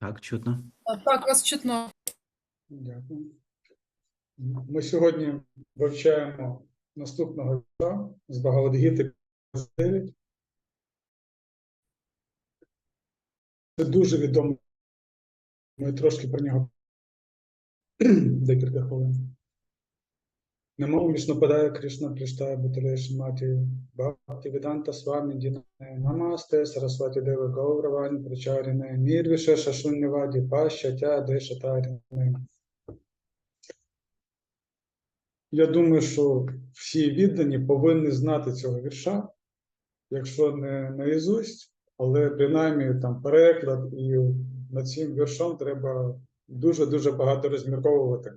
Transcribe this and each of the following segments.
Так, чутно. Так, вас чутно. Дякую. Ми сьогодні вивчаємо наступного дня з Багавадгіти 9. Це дуже відомо. Ми трошки про нього декілька хвилин. Немо Вішнупадая Кришна Приштая Буталеш Маті Бхакти Веданта Свами Дінає Намасте Сарасвати Дева Гауравані Причаріне Нірвіше Шашунняваді Пащатя Дешатаріне. Я думаю, що всі віддані повинні знати цього вірша, якщо не наізусть, але принаймні там переклад і над цим віршом треба дуже-дуже багато розмірковувати.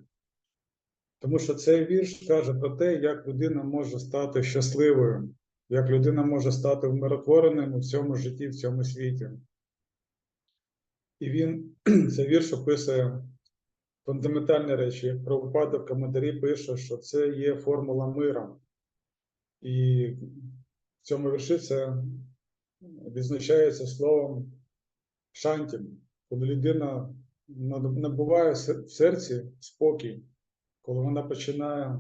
Тому що цей вірш каже про те, як людина може стати щасливою, як людина може стати вмиротвореним у цьому житті, в цьому світі. І він цей вірш описує фундаментальні речі. Як Прабхупада в коментарі пише, що це є формула мира. І в цьому вірші це відзначається словом шантім, коли людина набуває в серці спокій, коли вона починає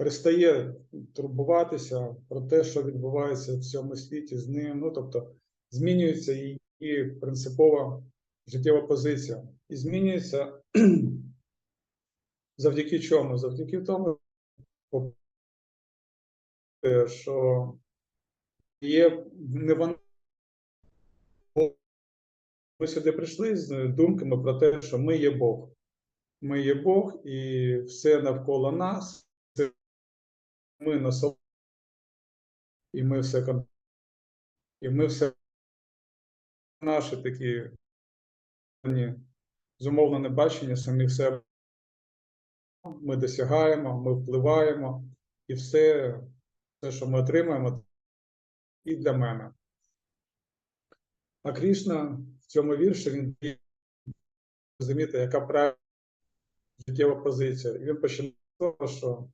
перестає турбуватися про те, що відбувається в цьому світі з ним. Ну тобто змінюється її принципова життєва позиція. І змінюється завдяки чому? Завдяки тому, що є не вона. Ми сюди прийшли з думками про те, що ми є Бог. Ми є Бог, і все навколо нас, ми насолоджуємо, і ми все і ми все наші такі зумовлене бачення самих себе. Ми досягаємо, ми впливаємо, і все, все, що ми отримаємо, і для мене. А Крішна в цьому вірші він розуміти, яка правильна життєва позиція. І він починає що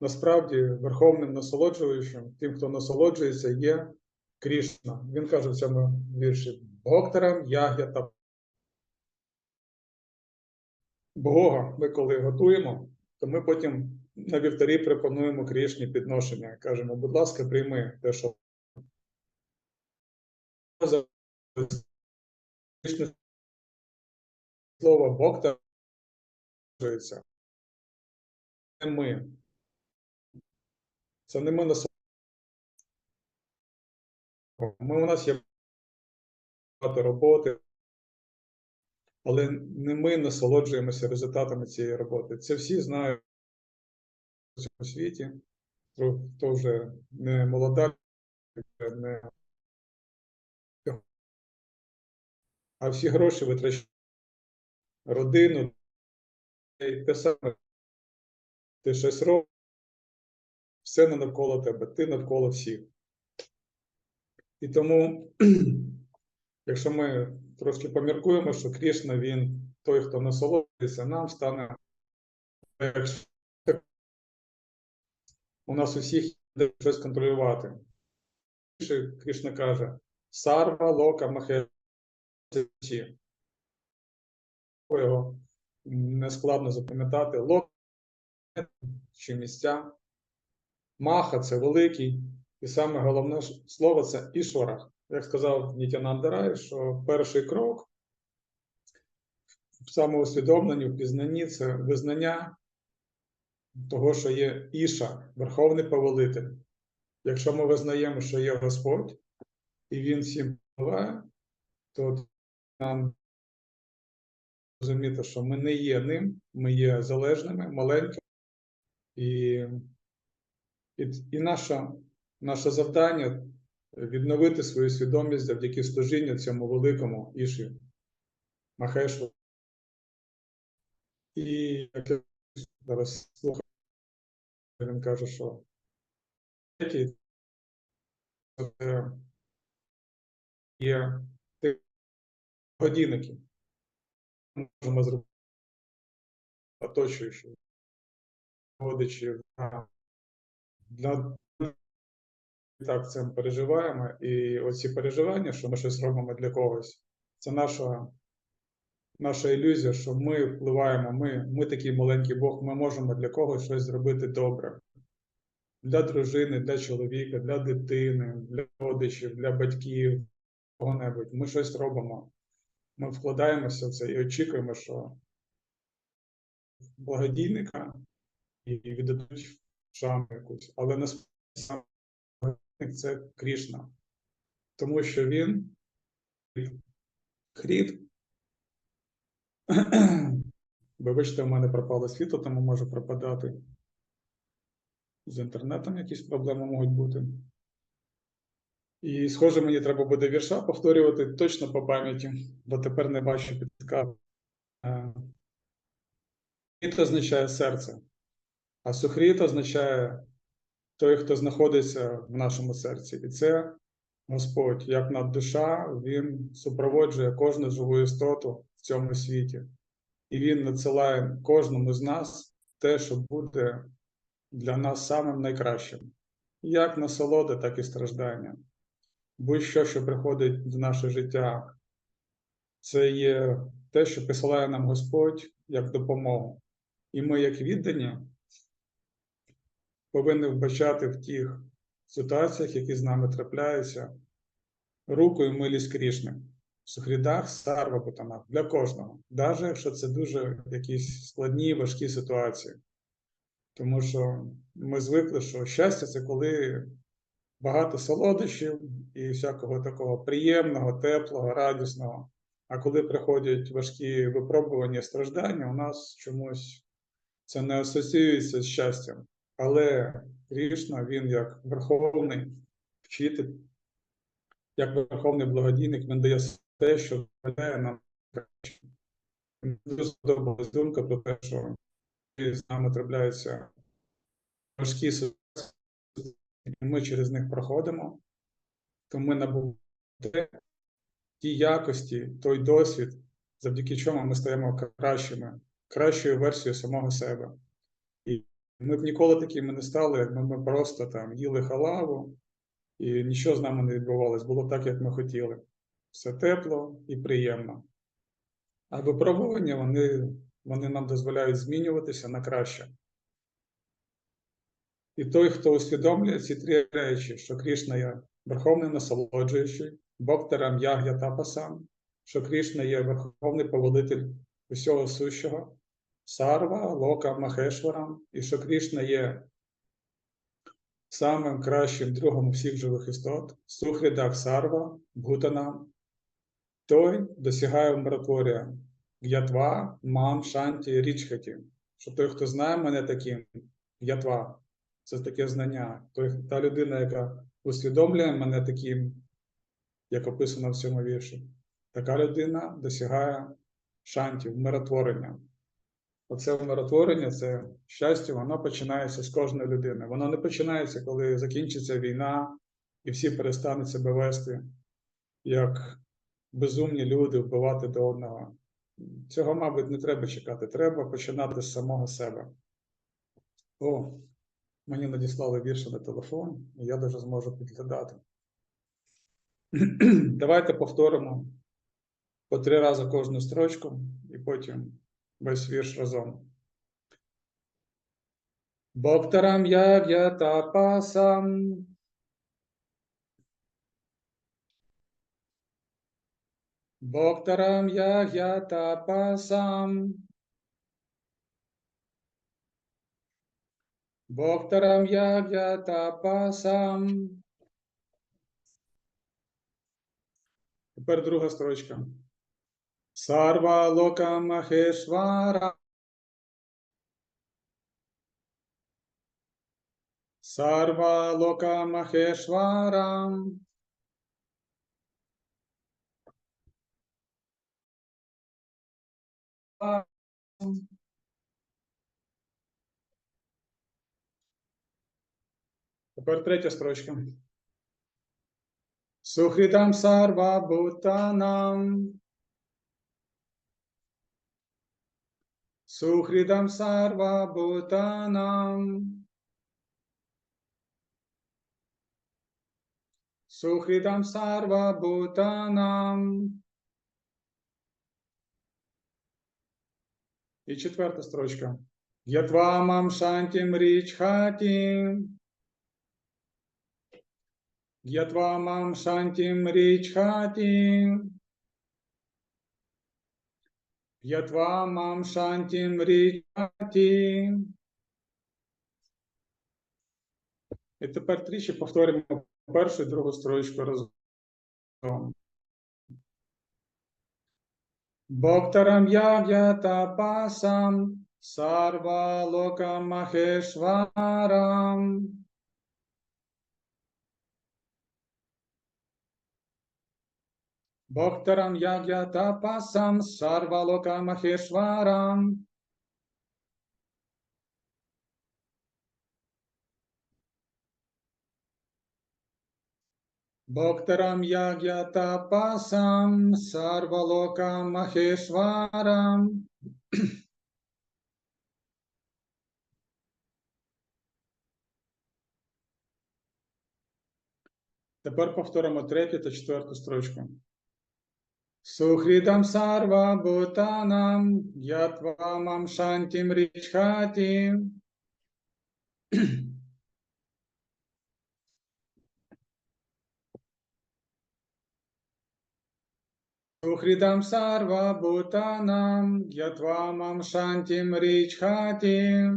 насправді верховним насолоджуючим, тим, хто насолоджується, є Крішна. Він каже в цьому вірші: Бхоктарам яг'я та Бога ми коли готуємо, то ми потім на вівтарі пропонуємо Крішні підношення. Кажемо, будь ласка, прийми те, що слово Бог це ми. Це не ми на Ми у нас є багато роботи, але не ми насолоджуємося результатами цієї роботи. Це всі знають в цьому світі, хто вже не молода, не а всі гроші витрачають родину, те саме ти щось робиш, все не навколо тебе, ти навколо всіх. І тому, якщо ми трошки поміркуємо, що Крішна він той, хто насолоджується, нам стане легше. У нас усіх є щось контролювати. Кришна каже: Сарва лока махе. Його не складно запам'ятати. Лок чи місця. Маха це великий. І саме головне слово це ішварах. Як сказав Нітянанда Рай, що перший крок в самоусвідомленні, в пізнанні це визнання того, що є Іша, Верховний Повелитель. Якщо ми визнаємо, що є Господь, і Він всім впливає, то нам розуміти, що ми не є ним, ми є залежними, маленькими, і, і, і наша, наше завдання відновити свою свідомість завдяки служінню цьому великому Іші Махешу. І як я зараз слухаю, він каже, що є годинники. Можемо зробити оточуючи, родичів. Для так цим переживаємо. І оці переживання, що ми щось робимо для когось, це наша наша ілюзія, що ми впливаємо, ми, ми такий маленький Бог, ми можемо для когось щось зробити добре. Для дружини, для чоловіка, для дитини, для родичів, для батьків, кого-небудь. Ми щось робимо. Ми вкладаємося в це і очікуємо, що благодійника і віддадуть шану якусь. Але насправді благодійник це Крішна. Тому що він хрід. Вибачте, в мене пропало світло, тому може пропадати. З інтернетом якісь проблеми можуть бути. І, схоже, мені треба буде вірша повторювати точно по пам'яті, бо тепер не бачу підказки. Хрід означає серце, а сухріт означає той, хто знаходиться в нашому серці. І це Господь, як наддуша, Він супроводжує кожну живу істоту в цьому світі. І Він надсилає кожному з нас те, що буде для нас самим найкращим, як насолода, так і страждання. Будь-що, що приходить в наше життя, це є те, що посилає нам Господь як допомогу. І ми, як віддані, повинні вбачати в тих ситуаціях, які з нами трапляються, руку і милість Крішни. В сухрідах, сарва потамах, для кожного, навіть якщо це дуже якісь складні, важкі ситуації. Тому що ми звикли, що щастя це коли багато солодощів і всякого такого приємного, теплого, радісного. А коли приходять важкі випробування, страждання, у нас чомусь це не асоціюється з щастям. Але Крішна, він як верховний вчитель, як верховний благодійник, він дає те, що дозволяє нам краще. Дуже сподобалась думка про те, що з нами трапляються важкі ми через них проходимо, то ми набуваємо ті якості, той досвід, завдяки чому ми стаємо кращими, кращою версією самого себе. І ми б ніколи такими не стали, якби ми просто там їли халаву, і нічого з нами не відбувалось, було так, як ми хотіли. Все тепло і приємно. А випробування вони, вони нам дозволяють змінюватися на краще. І той, хто усвідомлює ці три речі, що Крішна є верховний насолоджуючий, Боктарам Яг'я Тапасам, що Крішна є верховний повелитель усього сущого, Сарва, Лока Махешварам, і що Крішна є самим кращим другом всіх живих істот, Сухрідак Сарва, Бхутанам, той досягає умиротворення Г'ятва, Мам, Шанті, Річхаті. Що той, хто знає мене таким, Г'ятва, це таке знання. Та людина, яка усвідомлює мене таким, як описано в цьому вірші, така людина досягає шанті, вмиротворення. Оце вмиротворення, це щастя, воно починається з кожної людини. Воно не починається, коли закінчиться війна, і всі перестануть себе вести як безумні люди, вбивати до одного. Цього, мабуть, не треба чекати. Треба починати з самого себе. О, мені надіслали вірші на телефон, і я даже зможу підглядати. Давайте повторимо по три рази кожну строчку, і потім весь вірш разом. Боктарам яг'ятапасам Боктарам яг'ятапасам Боктарам яг'ятапасам Тепер друга строчка. Сарва лока махешвара. Сарва лока махешварам. Тепер третя строчка. Сухритам сарва бутанам. Сухридам сарва бутанам. Сухридам сарва бутанам. І четверта строчка. Ятвамам шантім річ хатім. Ятвамам шантім річ хатім. Ятвамам шантім річ хатім. І тепер тричі повторюємо першу і другу строчку разом. Боктарам яг'ята пасам сарва лока махешварам. Боктарам яг'ята пасам сарва лока махешварам. Боктарам яг'ята пасам сарва лока махешварам. Тепер повторимо третю та четверту строчку. Сухрідам сарва бутанам, ятвамам шантім річхаті. Сухрідам сарва бутанам, ятвамам шантім річхаті.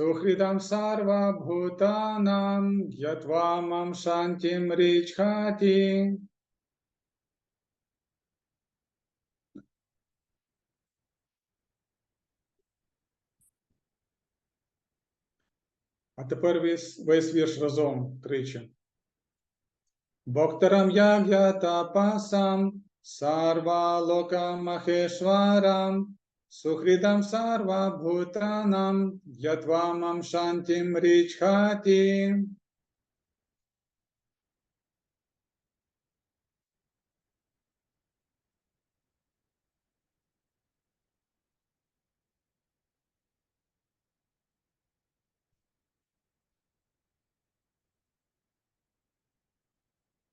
Сухридам сарва бхутанам ятвамам шантім річхаті. А тепер весь, весь вірш разом тричі. Боктарам яг'ята пасам сарва лока махешварам Сухридам сарва бхутанам ятвамам шантім річхаті.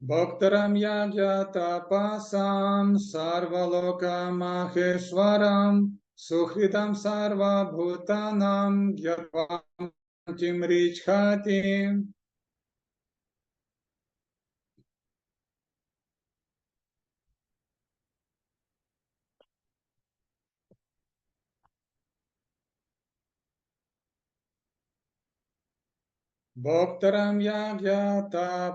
Боктарам яг'ята пасам сарвалока махешварам сухритам сарва бхутанам ятвам тим річхати. Боктарам яг'ята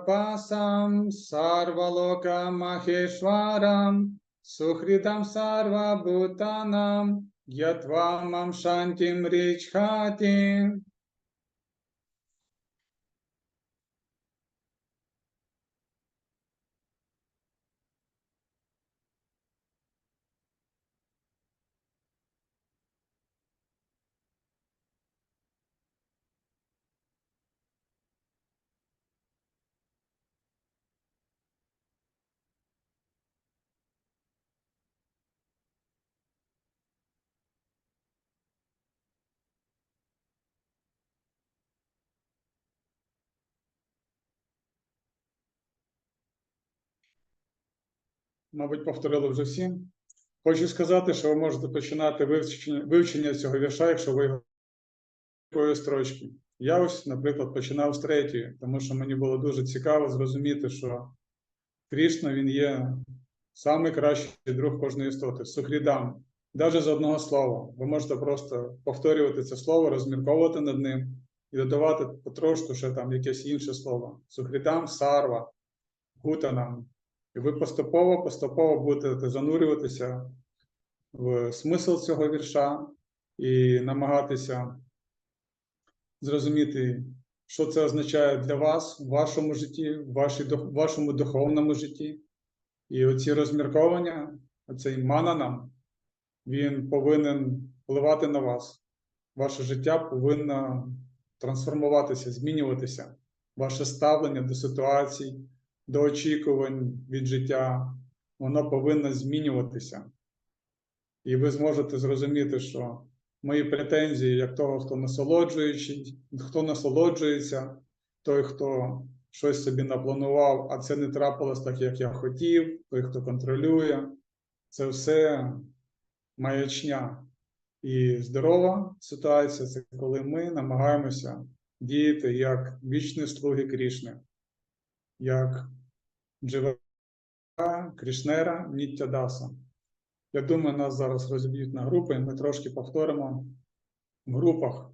пасам сарвалока махешварам сухритам Мабуть, повторили вже всі. Хочу сказати, що ви можете починати вивчення, вивчення цього вірша, якщо ви його строчки. Я ось, наприклад, починав з третьої, тому що мені було дуже цікаво зрозуміти, що Крішна він є найкращий друг кожної істоти, сухрідам. Навіть з одного слова. Ви можете просто повторювати це слово, розмірковувати над ним і додавати потрошку ще там якесь інше слово. Сухрідам, сарва, гутанам. І ви поступово, поступово будете занурюватися в смисл цього вірша і намагатися зрозуміти, що це означає для вас в вашому житті, в вашому духовному житті. І оці розмірковання, оцей мананам, він повинен впливати на вас. Ваше життя повинно трансформуватися, змінюватися, ваше ставлення до ситуацій, до очікувань від життя, воно повинно змінюватися. І ви зможете зрозуміти, що мої претензії, як того, хто насолоджуючий, хто насолоджується, той, хто щось собі напланував, а це не трапилось так, як я хотів, той, хто контролює. Це все маячня. І здорова ситуація це коли ми намагаємося діяти як вічні слуги Крішни, як Джива Крішнера Ніттядаса. Я думаю, нас зараз розіб'ють на групи, ми трошки повторимо в групах